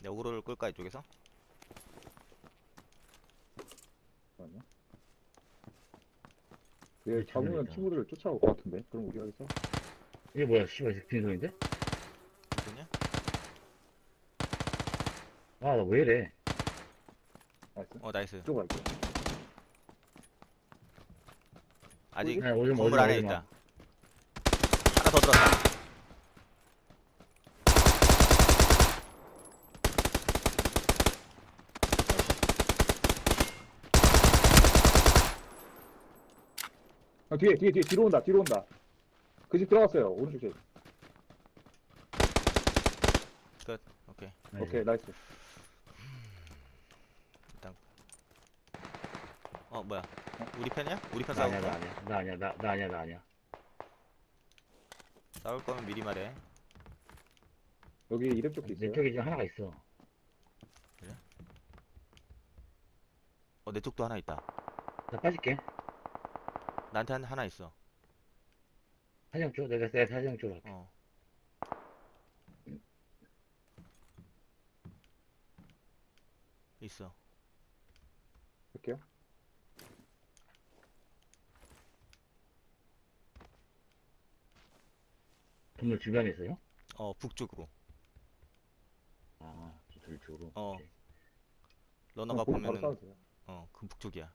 내 오그로를 끌까 이쪽에서? 잠깐만요. 얘 잡으면 재밌다. 친구들을 쫓아올 것 같은데. 그럼 우리가 여기서 이게 뭐야, 씨발, 빈손인데? 있거든요? 아, 나 왜 이래? 나이스. 어 나이스 이쪽 갈게. 아직 마, 건물 안에. 있다 하나 더 들었다 아, 뒤에, 뒤에, 뒤에, 뒤로 온다, 뒤로 온다. 그 집 들어갔어요. 오른쪽 집. 끝 오케이 네. 오케이, 나이스. 어 뭐야 우리 편이야? 우리 편나 아니야, 나? 아니야. 나 아니야, 나, 나 아니야, 나 아니야. 싸울 거면 미리 말해 여기 이랩 쪽도 내 있어요. 쪽에 지금 하나가 있어. 어내 쪽도 하나 있다 나 빠질게. 나한테 한, 하나 있어 사정 쪽, 내가, 사정 쪽 할게. 어 있어 볼게요. 건물 주변에 있어요? 어 북쪽으로 아, 저쪽 쪽으로. 어. 오케이. 러너가 보고 바로 보면은. 어그 북쪽이야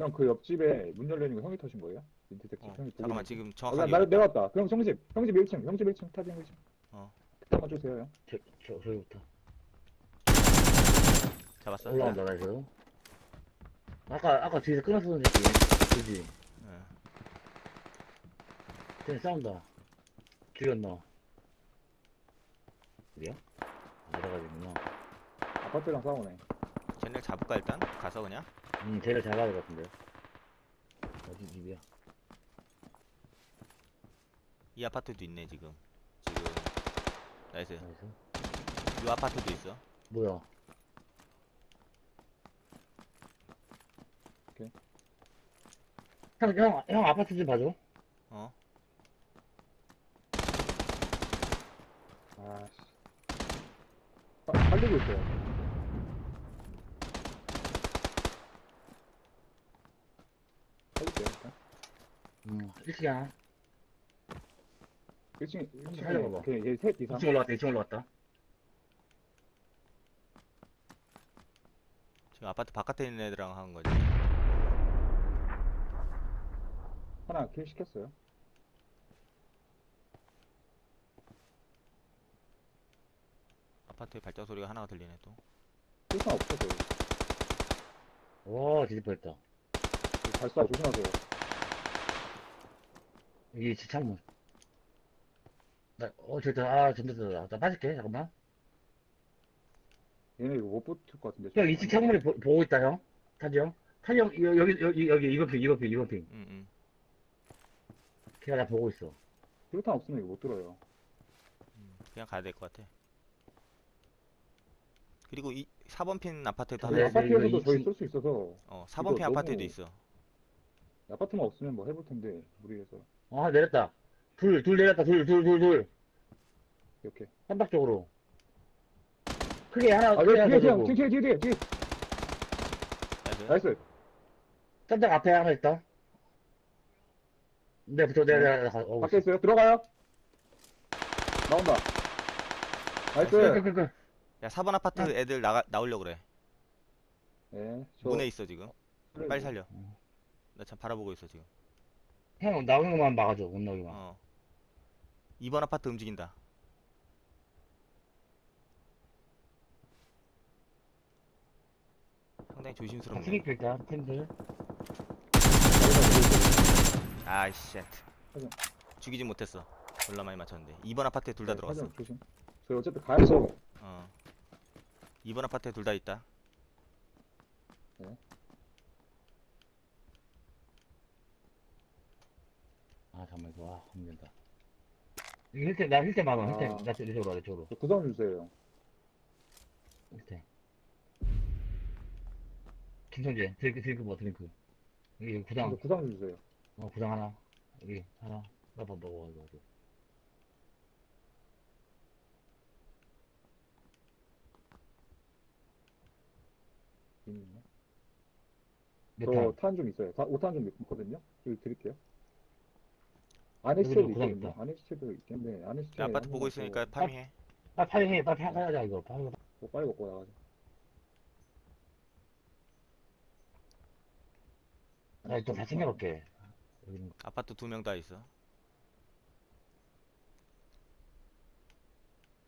그냥 그 옆집에 문 열려 있는 거 형이 터신 거예요? 집어 형이 잠깐만 있는 지금 나, 정확하게 나 있다. 내려왔다. 그럼 형집, 형집 1층, 형집 1층, 타빙 1층. 어. 한번 주세요, 형. 저, 저, 저기부터. 잡았어? 올라온다, 나 지금. 아까, 아까 뒤에서 끊었었는데, 그지? 예. 쟤네 싸운다. 죽였나? 어디야? 내려가지구나. 아파트랑 싸우네. 쟤네 잡을까 일단? 가서 그냥? 음, 쟤를 잡아야 될 것 같은데. 어디 집이야? 이 아파트도 있네 지금 지금 나이스 나이스. 이 아파트도 있어 뭐야? 형, 형, 형 아파트 좀 봐줘. 어? 아, 씨. 아, 살리고 있어요 일단. 음, 1층 하나. 1층, 1층 살려봐봐. 오케이, 얘셋 이상. 2층 올라갔다, 2층 올라갔다. 지금 아파트 바깥에 있는 애들랑 하는 거지 하나 킬 시켰어요. 아파트에 발작 소리가 하나가 들리네 또 필상 없어, 저기. 와, 뒤집어 했다. 발사 조심하세요. 여기 집 창문. 나, 어, 저기, 아, 전됐다. 나, 나 빠질게, 잠깐만. 얘네 이거 못 붙을 것 같은데. 형, 2층 창문에 보, 보고 있다, 형. 타지 형. 타지 형, 여- 여기, 여기, 여기, 이거 핑, 이거 핑, 이거 핑. 응 응 걔가 나 보고 있어. 필탄 없으면 이거 못 들어요. 그냥 가야 될 것 같아 그리고 이 4번 핀 아파트에도 네, 하나 네. 아파트에서도 이거 저희 이- 쏠수 있어서 어 4번 핀 이거 아파트에도 너무- 있어 아파트만 없으면 뭐 해볼 텐데 무리해서 아, 내렸다. 둘, 둘 내렸다. 둘, 둘, 둘, 둘. 이렇게. 삼박적으로. 크게 하나, 아, 크게 여기 하나 뒤에 더 뒤에. 뒤에 뒤에 뒤에 뒤에. 나이스 나이스. 깜짝 앞에 하나 있다. 네, 붙어, 내가, 내가, 내가, 어, 밖에 있어요. 들어가요. 나온다. 나이스. 끄, 끄, 끄. 야 4번 아파트 애들 나가 나오려고 그래 네. 저 문에 있어 지금 빨리 살려 음. 나참 바라보고 있어 지금 형, 나오는 것만 막아줘, 못 나오기만. 어. 2번 아파트 움직인다. 상당히 조심스럽네. 있다, 팀들. 아이씨 하자. 죽이진 못했어. 졸라 많이 맞췄는데. 2번 아파트에 둘다 네, 들어갔어. 사장 조심. 저희 어차피 가야죠. 어. 2번 아파트에 둘 다 있다. 아, 잠깐만, 이거, 와, 힘든다. 이거 힐때, 나 막아, 힐때. 아. 나 이쪽으로 가, 이쪽으로. 저 구성 주세요. 힐때. 김성재, 드링크, 드링크 뭐, 드링크. 여기 구상, 구상 좀 주세요. 어, 구상 하나. 여기, 하나. 나봐, 먹어, 이거. 이거. 저 탄? 탄좀 있어요. 다, 5탄 좀 있거든요. 여기 드릴게요. 시체도 구상 있겠네. 있다. 안에 시체도 있겠네. 안에 시체. 야, 아파트 한 보고 번 있으니까 더- 파밍해. 아, 빨리 해, 빨리 하자, 이거. 빨리. 뭐 빨리 먹고 나가자. 나 일단 다. 여기는 아파트 두 명 다 있어.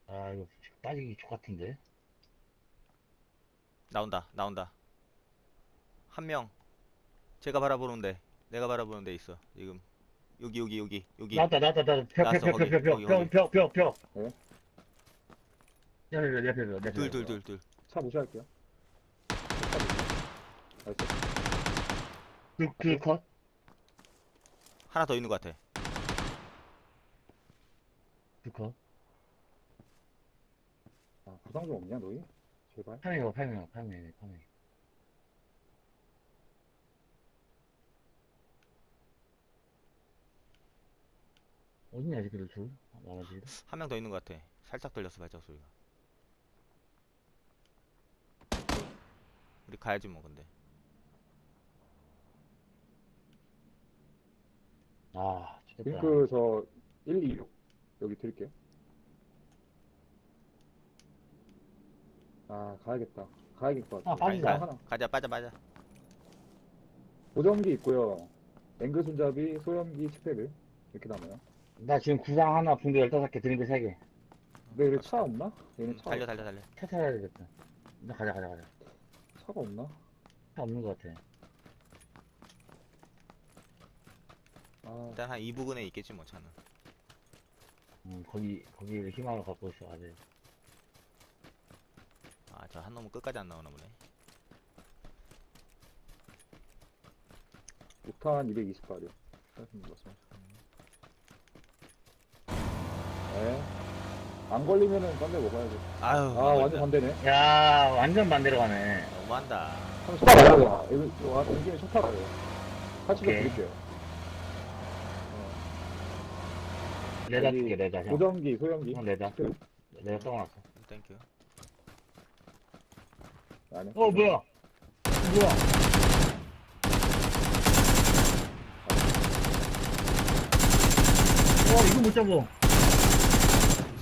아, 이거 빠지기 좋같은데 나온다, 나온다. 한 명. 제가 바라보는데, 내가 바라보는 데 있어. 지금 여기 여기 여기 여기. 나왔다, 나왔다, 나왔다. 벽, 벽, 나왔어, 벽, 거기, 벽, 벽, 거기, 벽, 거기. 벽, 벽, 벽. 네? 옆에, 옆에, 옆에, 옆에. 둘둘 둘 둘. 차 무시할게요. 나이스. 그, 그 컷? 하나 더 있는 것 같아. 그 컷? 아, 구상 좀 없냐, 너희? 제발. 파밍이고, 파밍이고, 파밍, 파밍. 어딨냐, 이 새끼들 둘? 나머지. 한 명 더 있는 것 같아. 살짝 들렸어 발작 소리가. 우리 가야지 뭐 근데. 아, 진짜. 링크 저 126. 여기 드릴게요. 아, 가야겠다. 가야겠을 것 아, 같아. 빠지자. 가, 하나. 가자 빠져 빠져. 보정기 있고요. 앵글 손잡이, 소염기, 치패드. 이렇게 남아요. 나 지금 구상 하나, 붕대 15개, 드린데 3개. 근데 여기 차 없나? 얘는 음, 차, 달려 달려 달려. 차 타야 되겠다. 나 가자, 가자, 가자. 차가 없나? 차 없는 것 같아. 아, 일단 한 이 부근에 있겠지 뭐 차는. 음, 거기, 거기 희망을 갖고 있어, 아직. 아저 한 놈은 끝까지 안 나오나 보네. 6탄 220발이요. 안 걸리면은 딴데 먹어야지. 아유. 아, 완전 반대네. 야, 완전 반대로 가네. 너무한다. 한번 되나? 여기, 여기 와, 여기 차 타가요. 같이 좀 오케이. 드릴게요. 레다 여기 줄게, 레다. 형. 보정기, 소염기. 형, 레다. 레다 써놨어. 땡큐. 아니. 어, 뭐야? 뭐야? 어, 이거 못 잡어.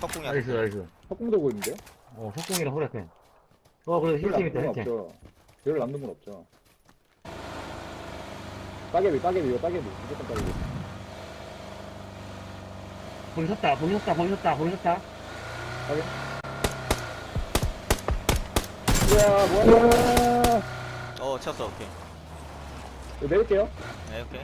석궁이야. 나이스, 나이스. 석궁 들고 있는데? 어, 속공이랑 호라펜. 어, 그래, 별 힐팀 남는 있다, 건 힐팀. 없죠. 별 남는 건 없죠. 따개비, 따개비, 이거 따개비. 무조건 따개비. 보이셨다, 보이셨다, 보이셨다, 보이셨다. 이야, 뭐야. 어 쳤어 오케이. 이거 내릴게요. 네 오케이.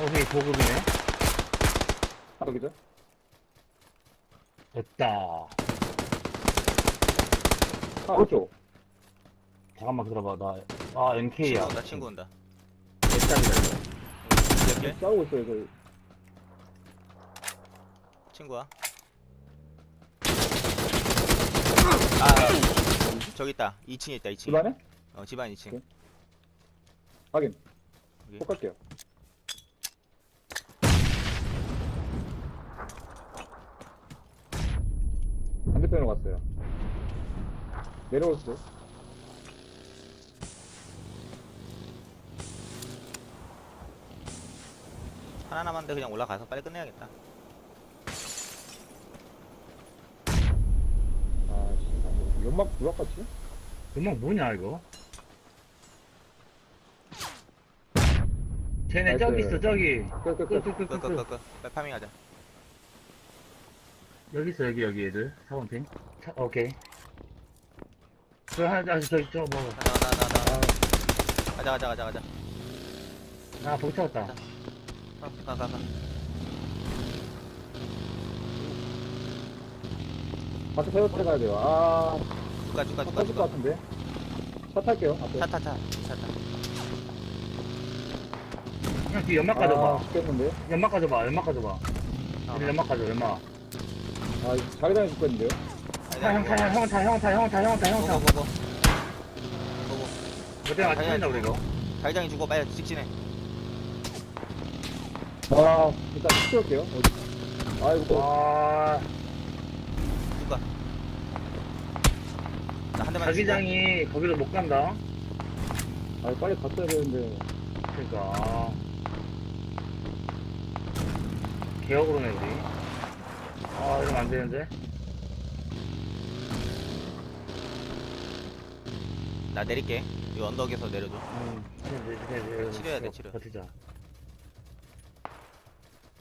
어, 되게 고급이네. 하나 기죠? 됐다. 아, 오른쪽. 잠깐만 기다려봐, 나. 아, MK야. 온다 친구 온다. 이거. 이렇게 싸우고 있어요, 저희. 친구야. 아 저기 있다. 2층에 있다 2층. 집안에? 어 집안 2층. 오케이. 확인. 오케이. 꼭 갈게요. 반대편으로 갔어요. 내려오세요. 하나 남았는데 그냥 올라가서 빨리 끝내야겠다. 아, 씨. 연막 누락 같지? 음악 뭐냐, 이거? 쟤네. 저기 있어, 저기. 끝, 끝, 끝. 끄끄끄끄. 끄끄끄끄. 빨리 파밍하자. 여기 있어, 여기, 여기 애들. 4번 핑. 차, 오케이. 저 하나, 저기, 저, 뭐. 가자 가자 가자 아, 가자 가자 가자 가자. 아, 보기 찾았다. 어, 가가 가. 밖에 세워서 가야 돼요. 아, 누가 누가 차 누가 터질 것 누가. 같은데. 차 탈게요. 앞에. 차타타 차타. 그냥 뒤 연막 가져봐. 아, 죽겠는데? 연막 가져봐, 연막 가져봐. 어, 얘들 연막 가져, 연막. 아, 자기장에 죽겠는데요? 형 타, 형 타, 형 타, 형 타, 형 타, 형 타, 형 타. 고고 고고. 고고. 뭐 내가 맞춘다 우리 이거. 자기장이 주고 빨리 직진해. 아, 일단. 어디? 아이고, 와, 누가? 나 한 대만. 자기장이 거기로 못 간다. 아, 빨리 갔어야 되는데. 그러니까. 개혁으로네 우리. 아 이러면 안 되는데. 나 내릴게. 이 언덕에서 내려줘. 음, 치료해야 돼, 치료. 버티자.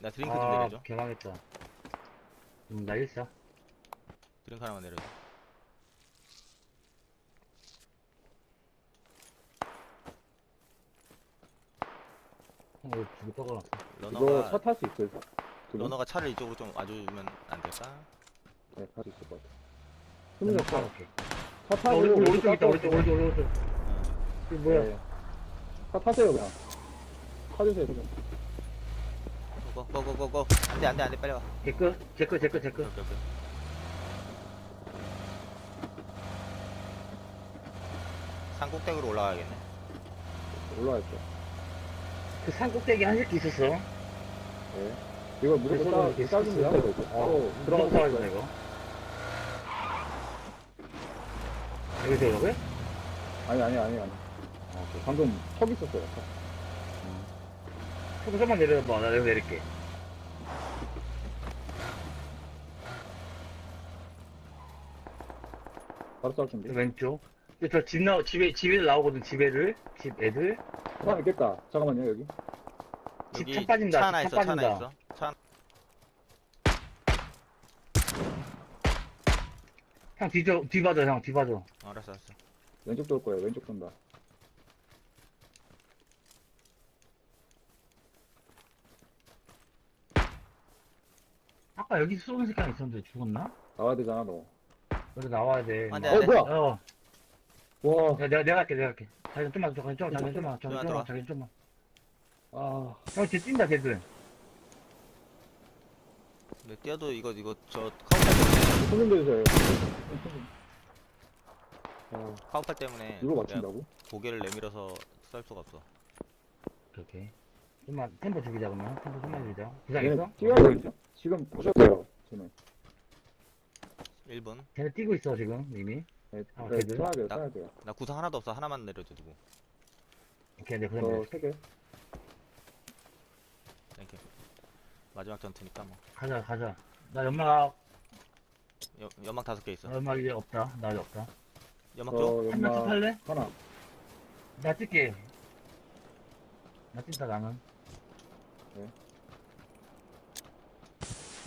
나 드링크 좀 아, 내려줘. 개망했다. 음, 나 일사. 드링크 하나만 내려줘. 어, 두개 떠가놨어. 이거 러너가 차탈수 있어요? 두 분? 러너가 차를 이쪽으로 좀 와주면 안 될까? 네, 탈수 있을 것 같아. 음, 수민이 차, 오케이. 차 아, 타고. 오른쪽, 오른쪽 있다, 오른쪽, 오른쪽, 오른쪽. 이거 뭐야? 네. 차 타세요, 그냥. 타주세요, 그냥. 고고고고고. 안돼 안돼 안돼 빨리 와. 제 거, 제 거, 제 거, 제 거. 오케이 오케이. 산꼭대기로 올라가야겠네. 올라갈게요. 그 산 꼭대기 한 새끼 있었어. 네. 이거 무조건 스스로 돼요. 어, 들어가서 이거. 여기서 오라고요? 아니, 아니, 아니, 아니. 아. 방금 턱 있었어요, 턱. 조금 좀만 내려봐. 나 여기 내릴게. 바로 쌀 준비. 왼쪽. 저집 나, 집에, 집에 나오거든, 집에를. 집 애들. 사람 있겠다. 잠깐만요, 여기. 집 차 빠진다, 차 하나 차 있어. 차 하나 빠진다. 있어. 차 하나. 형, 뒤져, 뒤봐줘, 형, 뒤봐줘. 어, 알았어 알았어. 왼쪽 돌 거예요, 왼쪽 돈다. 아까 여기 쏘는 새끼 하나 있었는데 죽었나? 나와야 되잖아, 너. 여기 나와야 돼. 안 돼, 어, 안 돼. 뭐야? 어, 와, 내가, 내가, 내가 할게, 내가 할게. 자기 좀만, 자기 좀만, 자기 좀만, 자기 들어와, 좀만, 들어와. 자기 좀만. 아, 형, 쟤 뛴다, 쟤들. 근데 뛰어도 이거 이거 저 때문에 손좀 대주세요. 아, 카우팔 때문에 이거 내가 맞춘다고? 고개를 내밀어서 쌀 수가 없어. 오케이. 좀만, 템포 죽이자, 그러면. 템포 좀만 죽이자. 부상 얘네 있어? 뛰어야 되겠죠? 지금 보셨어요, 쟤는. 1분. 쟤네 뛰고 있어, 지금, 이미. 네, 아, 네, 걔들? 써야 돼요, 나- 써야 돼요. 나 구상 하나도 없어. 하나만 내려줘 두고. 오케이, 내 부상 저내세 개. 땡큐. 마지막 전투니까 뭐. 가자, 가자. 나 연막, 여, 연막 다섯 개 있어. 연막 이제 없다. 나 이제 없다. 연막 줘. 저 한명 연막 탈래? 하나. 나 뛸게. 나 뛴다, 나는. 네.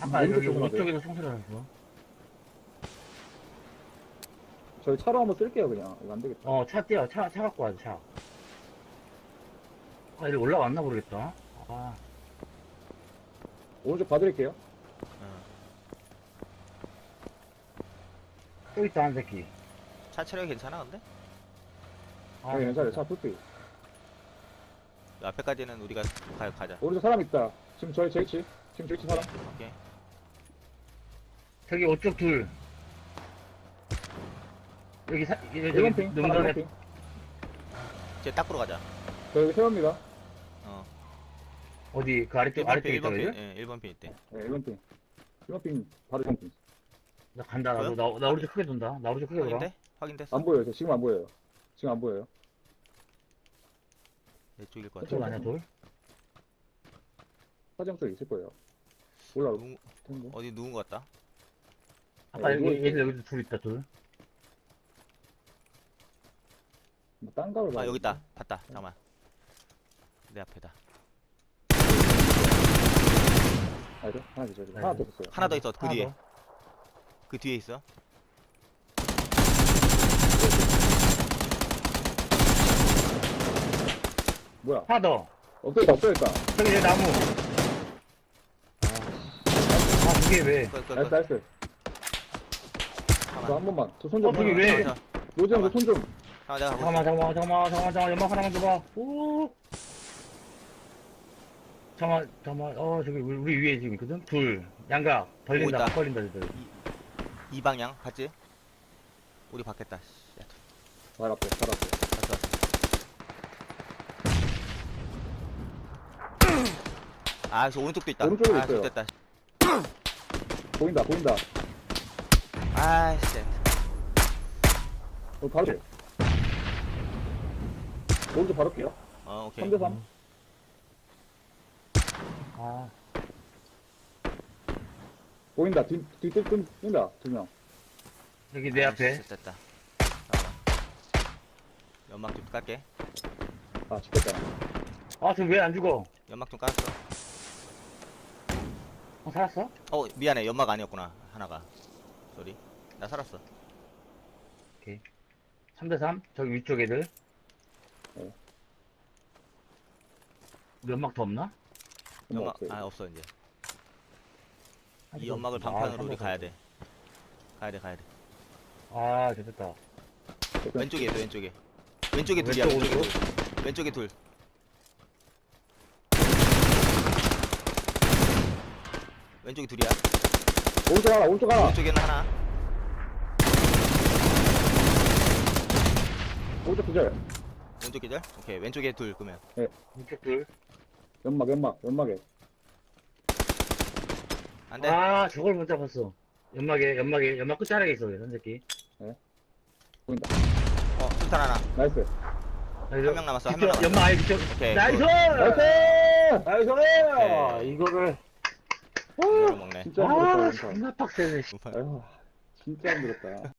아까 여기 거야? 오른쪽에서 총소리 났어. 저희 차로 한번 쓸게요, 그냥. 이거 안 되겠다. 어, 차 뛰어. 차, 차 갖고 와줘, 차. 아, 여기 올라왔나 모르겠다. 아, 오른쪽 봐드릴게요. 응. 또 있다, 한 새끼. 차 체력이 괜찮아 근데? 아, 아, 괜찮아요. 차 풀피. 그 앞에까지는 우리가 가, 가자. 오른쪽 사람 있다. 지금 저희 제이치. 지금 제이치 사람. 오케이. 저기 오쪽 둘. 여기 사, 여기, 여기 1번 핑. 하나 능선에 1번 핑. 쟤 닦으러 가자. 저 여기 세웁니다. 어. 어디 그 아래쪽 1번 아래쪽에 핀, 있다 1번 핀. 그지? 예, 1번 핀 있대. 네, 1번 핑. 1번 핑. 바로 1번 핑. 나 간다 나도 나, 나 오른쪽 크게 돈다 나 오른쪽 크게 돌아 확인돼? 확인됐어? 안 보여요. 저 지금 안 보여요. 지금 안 보여요. 내 쪽일 것 같아. 돌 아니야 돌? 사정 쪽에 있을 거예요. 올라올 누구, 텐데. 어디 누군 것 같다? 아까 네, 여기 누워 얘들 여기도 둘 있다 둘 뭐, 딴 가로 아 여기 있다. 봤다. 잠깐만. 내 앞에다. 아니죠? 하나. 네. 더 있어요. 하나 더 있어. 그 하나 뒤에. 더. 그 뒤에 있어. 뭐야? 하나 더 엎드렸다, 엎드렸다. 저기 내 나무 아 그게 왜 나이스, 끝. 나이스. 잠깐만. 저한 번만. 저손 어, 좀. 저기 하나. 왜? 자, 로즈 형저 손 좀. 내가 가고 잠깐만 잠깐만 잠깐만 잠깐만 잠깐만 연막 하나만 줘봐 오 잠깐만 잠깐만 어 저기 우리, 우리 위에 지금 있거든 둘 양각 벌린다 있다. 벌린다 저들 이 방향 봤지? 우리 받겠다. 씨, 야, 발 앞에, 발 앞에. 왔어, 왔어. 아, 저 오른쪽도 있다. 오른쪽에도 아, 있어요. 됐다. 보인다, 보인다. 아, 씨. 어, 바로 돼. 오른쪽 바로 게요 어, 오케이. 3대 3. 아, 보인다. 뒤, 뒤, 뒤, 뒤, 뛴다. 두 명. 여기 내 아, 앞에. 씨, 됐다. 잠깐만. 연막 좀 깔게. 아, 죽겠다. 아, 저왜 안 죽어? 연막 좀 깔았어. 어, 살았어? 어, 미안해. 연막 아니었구나. 하나가. 쏘리. 나 살았어. 3대3? 저기 위쪽 애들. 네. 우리 연막 더 없나? 연막, 없어요. 아, 없어, 이제. 이 연막을. 방편으로 아, 우리 3대3. 가야 돼. 가야 돼, 가야 돼. 아, 됐다. 왼쪽에 있어, 왼쪽에. 왼쪽에 둘이야, 왼쪽, 왼쪽에 오른쪽? 둘. 왼쪽에 둘. 왼쪽에 둘이야. 오른쪽 하나, 오른쪽 하나. 오른쪽에는 하나. 오른쪽 기절. 왼쪽 기절? 오케이. 왼쪽에 둘, 그러면. 위쪽 둘. 연막, 연막, 연막에. 안 돼? 아, 저걸 못 잡았어. 연막에, 연막에, 연막 끝자락에 있어, 이 새끼. 보인다. 어, 술탄 하나. 나이스. 한한명 남았어, 한명 남았어. 연막 아예 위쪽. 오케이. 나이스! 굿. 나이스! 나이스! 아, 이거를. 이거를 먹네. 진짜 아, 힘들었다, 진짜. 존나 빡세네. 아휴, 진짜 힘들었다.